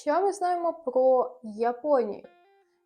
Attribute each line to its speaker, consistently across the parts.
Speaker 1: Що ми знаємо про Японію?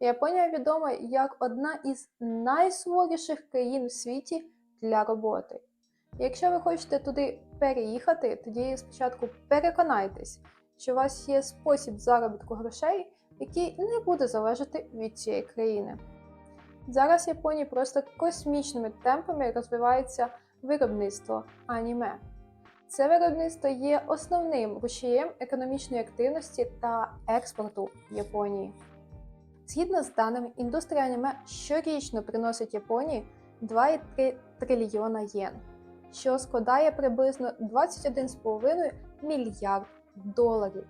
Speaker 1: Японія відома як одна із найсуворіших країн в світі для роботи. Якщо ви хочете туди переїхати, тоді спочатку переконайтесь, що у вас є спосіб заробітку грошей, який не буде залежати від цієї країни. Зараз в Японії просто космічними темпами розвивається виробництво аніме. Це виробництво є основним рушієм економічної активності та експорту Японії. Згідно з даними, індустрія аніме щорічно приносить Японії 2,3 трильйона єн, що складає приблизно 21,5 мільярд доларів.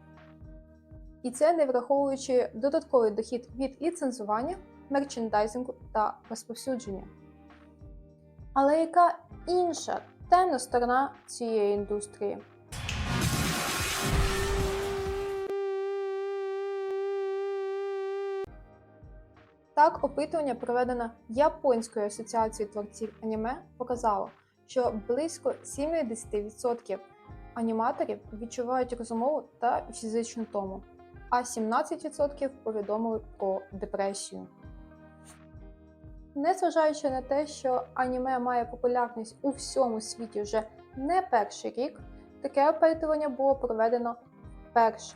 Speaker 1: І це не враховуючи додатковий дохід від ліцензування, мерчендайзингу та розповсюдження. Але яка інша темна сторона цієї індустрії? Так, опитування, проведене Японською асоціацією творців аніме, показало, що близько 70% аніматорів відчувають розумову та фізичну тому, а 17% повідомили про депресію. Незважаючи на те, що аніме має популярність у всьому світі вже не перший рік, таке опитування було проведено вперше.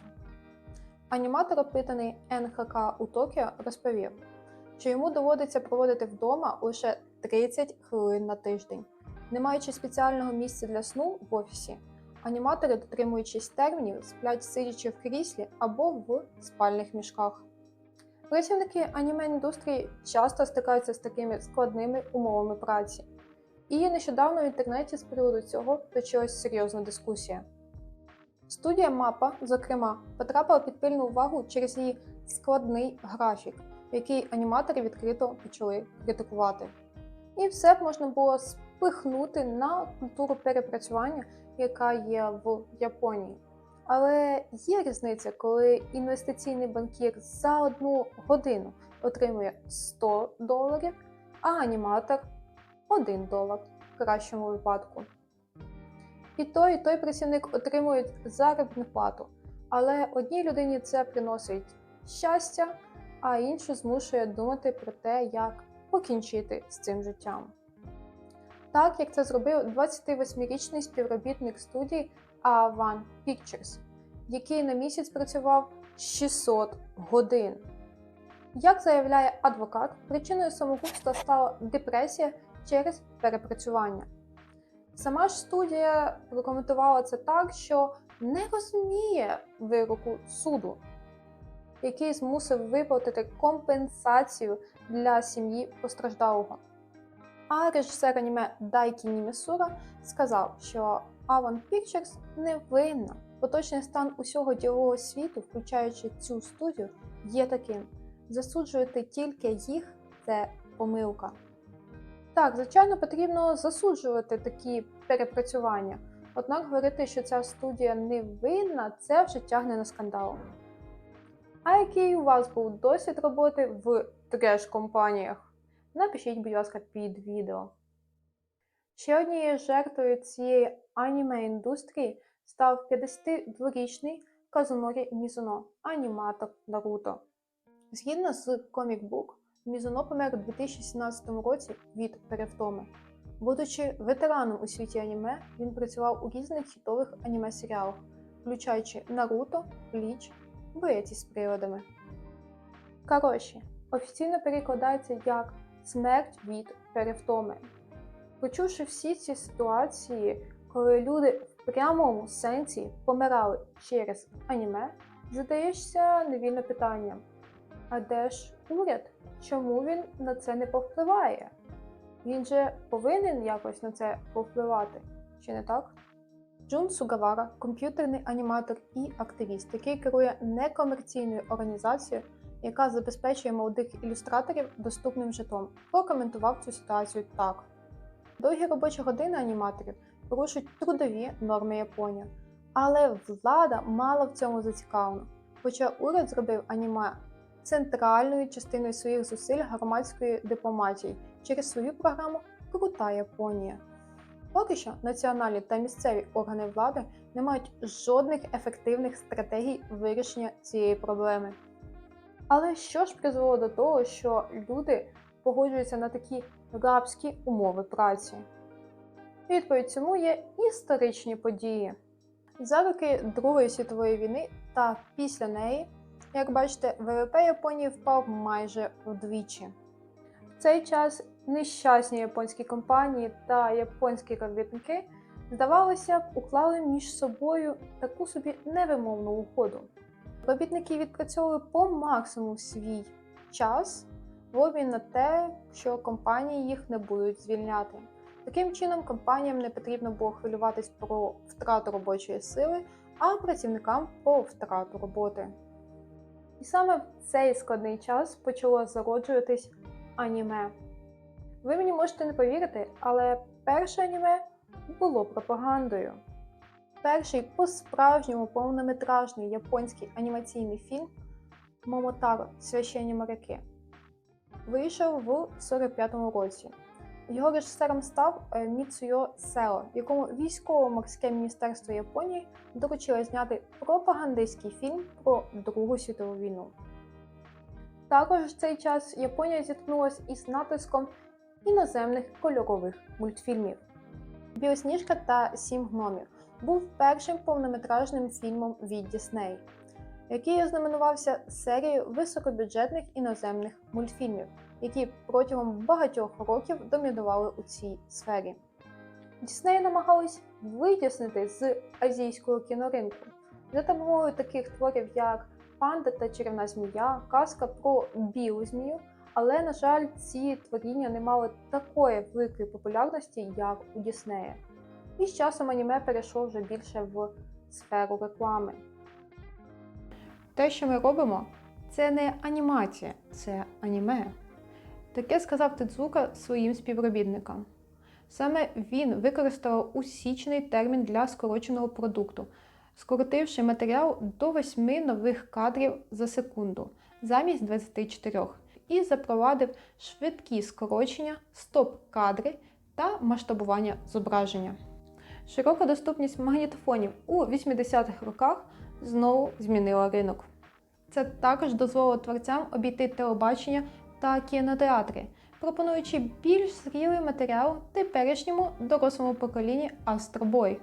Speaker 1: Аніматор, опитаний НХК у Токіо, розповів, що йому доводиться проводити вдома лише 30 хвилин на тиждень, не маючи спеціального місця для сну в офісі. Аніматори, дотримуючись термінів, сплять сидячи в кріслі або в спальних мішках. Працівники аніме індустрії часто стикаються з такими складними умовами праці. І нещодавно в інтернеті з приводу цього точилась серйозна дискусія. Студія Мапа, зокрема, потрапила під пильну увагу через її складний графік, який аніматори відкрито почали критикувати. І все б можна було спихнути на культуру перепрацювання, яка є в Японії. Але є різниця, коли інвестиційний банкір за одну годину отримує 100 доларів, а аніматор 1 долар в кращому випадку. І той, і той працівник отримують заробітну плату, але одній людині це приносить щастя, а іншу змушує думати про те, як покінчити з цим життям. Так як це зробив 28-річний співробітник студії A1 Pictures, який на місяць працював 600 годин. Як заявляє адвокат, причиною самогубства стала депресія через перепрацювання. Сама ж студія прокоментувала це так, що не розуміє вироку суду, який змусив виплатити компенсацію для сім'ї постраждалого. А режисер аніме Дайкі Німесура сказав, що Avon Pictures не винна. Поточний стан усього ділового світу, включаючи цю студію, є таким. Засуджувати тільки їх це помилка. Так, звичайно, потрібно засуджувати такі перепрацювання. Однак говорити, що ця студія не винна, це вже тягне на скандал. А який у вас був досвід роботи в треш-компаніях? Напишіть, будь ласка, під відео. Ще однією жертвою цієї аніме-індустрії став 52-річний Казунорі Мізуно, аніматор Наруто. Згідно з комікбук, Мізуно помер у 2017 році від перевтоми. Будучи ветераном у світі аніме, він працював у різних хітових аніме-серіалах, включаючи Наруто, Бліч, Боєці з приводами. Кароші офіційно перекладається як смерть від перевтоми. Почувши всі ці ситуації, коли люди в прямому сенсі помирали через аніме, задаєшся невільне питання: а де ж уряд? Чому він на це не повпливає? Він же повинен якось на це повпливати, чи не так? Джун Сугавара, комп'ютерний аніматор і активіст, який керує некомерційною організацією, яка забезпечує молодих ілюстраторів доступним житлом, прокоментував цю ситуацію так. Довгі робочі години аніматорів порушують трудові норми Японії, але влада мало в цьому зацікавлена, хоча уряд зробив аніме центральною частиною своїх зусиль громадської дипломатії через свою програму Крута Японія. Поки що національні та місцеві органи влади не мають жодних ефективних стратегій вирішення цієї проблеми. Але що ж призвело до того, що люди погоджуються на такі рабські умови праці? Відповідь цьому є історичні події. За роки Другої світової війни та після неї, як бачите, ВВП Японії впав майже вдвічі. В цей час нещасні японські компанії та японські робітники, здавалося б, уклали між собою таку собі невимовну угоду. Робітники відпрацьовували по максимуму свій час в обмін на те, що компанії їх не будуть звільняти. Таким чином, компаніям не потрібно було хвилюватись про втрату робочої сили, а працівникам про втрату роботи. І саме в цей складний час почало зароджуватись аніме. Ви мені можете не повірити, але перше аніме було пропагандою. Перший по-справжньому повнометражний японський анімаційний фільм Момотаро Священні моряки вийшов в 45-му році. Його режисером став е, Міцуйо Сео, якому військово-морське міністерство Японії доручило зняти пропагандистський фільм про Другу світову війну. Також в цей час Японія зіткнулася із натиском іноземних кольорових мультфільмів. Білосніжка та Сім гномів був першим повнометражним фільмом від Дісней, який ознаменувався серією високобюджетних іноземних мультфільмів, які протягом багатьох років домінували у цій сфері. Дісней намагались витіснити з азійського кіноринку за допомогою таких творів, як Панда та чарівна змія, казка про білу змію. Але, на жаль, ці творіння не мали такої великої популярності, як у Діснея. І з часом аніме перейшло вже більше в сферу реклами. Те, що ми робимо, це не анімація, це аніме. Таке сказав Тедзука своїм співробітникам. Саме він використав усічний термін для скороченого продукту, скоротивши матеріал до 8 нових кадрів за секунду замість 24 і запровадив швидкі скорочення, стоп-кадри та масштабування зображення. Широка доступність магнітофонів у 80-х роках знову змінила ринок. Це також дозволило творцям обійти телебачення та кінотеатри, пропонуючи більш зрілий матеріал теперішньому дорослому поколінні Астробой.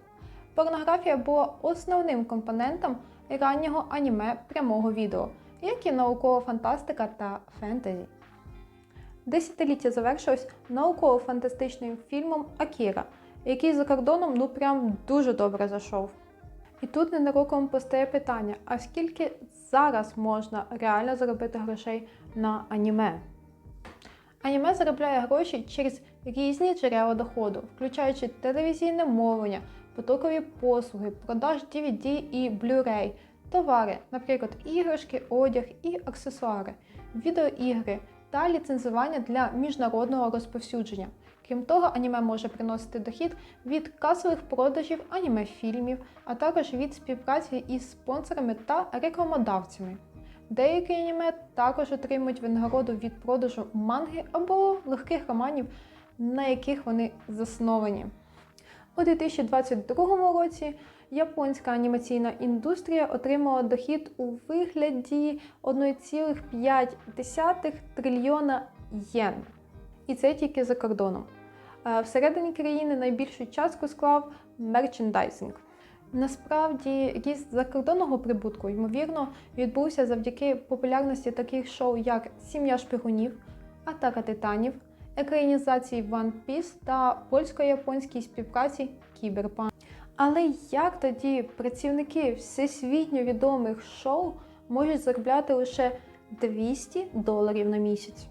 Speaker 1: Порнографія була основним компонентом раннього аніме прямого відео, як і наукова фантастика та фентезі. Десятиліття завершилось науково-фантастичним фільмом Акіра, який за кордоном ну прям дуже добре зайшов. І тут ненароком постає питання: а скільки зараз можна реально заробити грошей на аніме? Аніме заробляє гроші через різні джерела доходу, включаючи телевізійне мовлення, потокові послуги, продаж DVD і Blu-ray, товари, наприклад, іграшки, одяг і аксесуари, відеоігри та ліцензування для міжнародного розповсюдження. Крім того, аніме може приносити дохід від касових продажів аніме-фільмів, а також від співпраці із спонсорами та рекламодавцями. Деякі аніме також отримують винагороду від продажу манги або легких романів, на яких вони засновані. У 2022 році японська анімаційна індустрія отримала дохід у вигляді 1,5 трильйона єн. І це тільки за кордоном. Е, Всередині країни найбільшу частку склав мерчендайзинг. Насправді, ріст закордонного прибутку, ймовірно, відбувся завдяки популярності таких шоу, як Сім'я шпигунів, Атака титанів, екранізації One Piece та польсько-японській співпраці Кіберпанк. Але як тоді працівники всесвітньо відомих шоу можуть заробляти лише 200 доларів на місяць?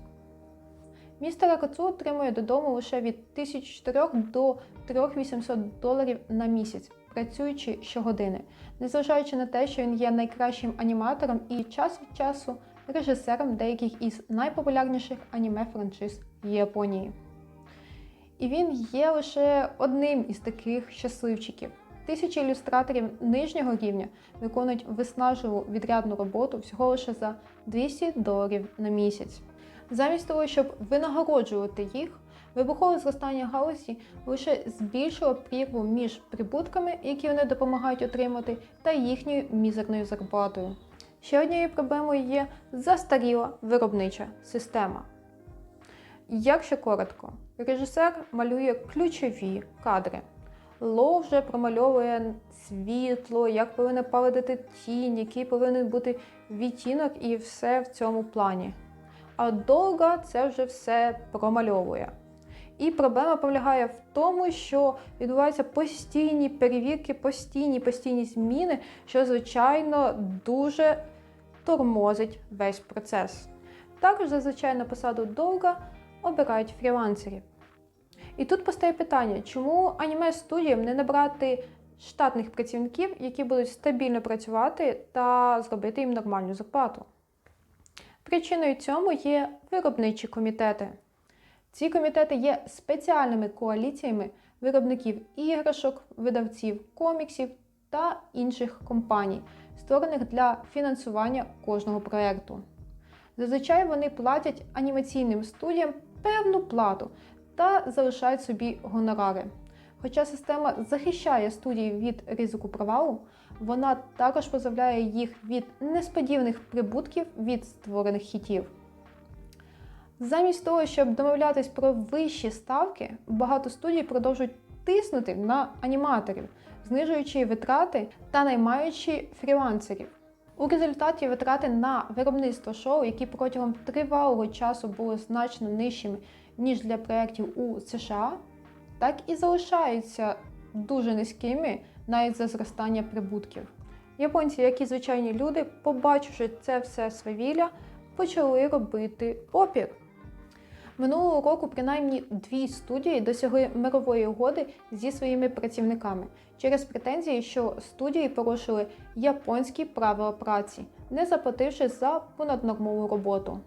Speaker 1: Містер Акацу отримує додому лише від 1400 до 3800 доларів на місяць, працюючи щогодини, незважаючи на те, що він є найкращим аніматором і час від часу режисером деяких із найпопулярніших аніме франшиз Японії. І він є лише одним із таких щасливчиків. Тисячі ілюстраторів нижнього рівня виконують виснажливу відрядну роботу всього лише за 200 доларів на місяць. Замість того, щоб винагороджувати їх, Вибухове зростання галузі лише збільшило прірву між прибутками, які вони допомагають отримати, та їхньою мізерною зарплатою. Ще однією проблемою є застаріла виробнича система. Якщо коротко, режисер малює ключові кадри. Ло вже промальовує світло, як повинна падати тінь, який повинен бути відтінок і все в цьому плані. А довга це вже все промальовує. І проблема полягає в тому, що відбуваються постійні перевірки, постійні постійні зміни, що, звичайно, дуже тормозить весь процес. Також зазвичай на посаду довга обирають фрілансерів. І тут постає питання, чому аніме студіям не набрати штатних працівників, які будуть стабільно працювати та зробити їм нормальну зарплату. Причиною цьому є виробничі комітети. Ці комітети є спеціальними коаліціями виробників іграшок, видавців коміксів та інших компаній, створених для фінансування кожного проєкту. Зазвичай вони платять анімаційним студіям певну плату та залишають собі гонорари. Хоча система захищає студії від ризику провалу, вона також позбавляє їх від несподіваних прибутків від створених хітів. Замість того, щоб домовлятись про вищі ставки, багато студій продовжують тиснути на аніматорів, знижуючи витрати та наймаючи фрілансерів. У результаті витрати на виробництво шоу, які протягом тривалого часу були значно нижчими, ніж для проєктів у США, так і залишаються дуже низькими навіть за зростання прибутків. Японці, як і звичайні люди, побачивши це все свавілля, почали робити опір. Минулого року принаймні дві студії досягли мирової угоди зі своїми працівниками через претензії, що студії порушили японські правила праці, не заплативши за понаднормову роботу.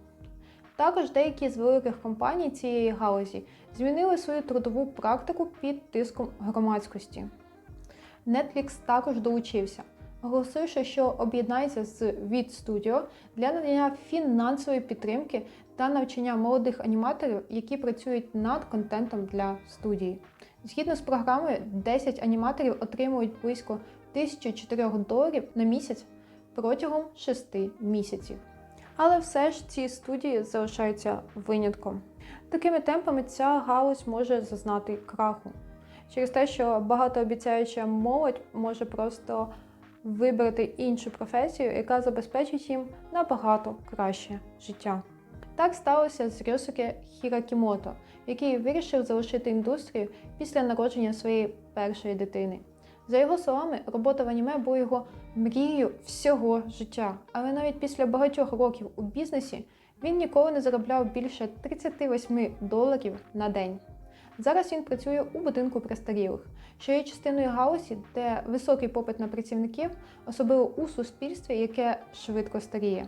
Speaker 1: Також деякі з великих компаній цієї галузі змінили свою трудову практику під тиском громадськості. Netflix також долучився, оголосивши, що об'єднається з від Studio для надання фінансової підтримки та навчання молодих аніматорів, які працюють над контентом для студії. Згідно з програмою, 10 аніматорів отримують близько 1004 доларів на місяць протягом 6 місяців. Але все ж ці студії залишаються винятком. Такими темпами ця галузь може зазнати краху через те, що багатообіцяюча молодь може просто вибрати іншу професію, яка забезпечить їм набагато краще життя. Так сталося з Рюсуке Хіракімото, який вирішив залишити індустрію після народження своєї першої дитини. За його словами, робота в аніме була його мрією всього життя, але навіть після багатьох років у бізнесі він ніколи не заробляв більше 38 доларів на день. Зараз він працює у будинку престарілих, що є частиною галузі, де високий попит на працівників, особливо у суспільстві, яке швидко старіє.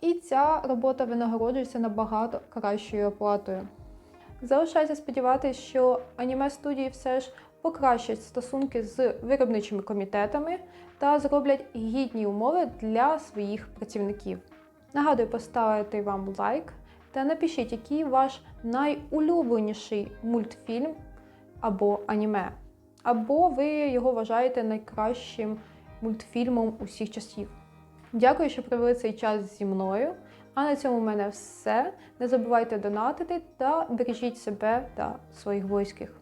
Speaker 1: І ця робота винагороджується набагато кращою оплатою. Залишається сподіватися, що аніме студії все ж покращать стосунки з виробничими комітетами та зроблять гідні умови для своїх працівників. Нагадую поставити вам лайк та напишіть, який ваш найулюбленіший мультфільм або аніме. Або ви його вважаєте найкращим мультфільмом усіх часів. Дякую, що провели цей час зі мною. А на цьому в мене все. Не забувайте донатити та бережіть себе та своїх близьких.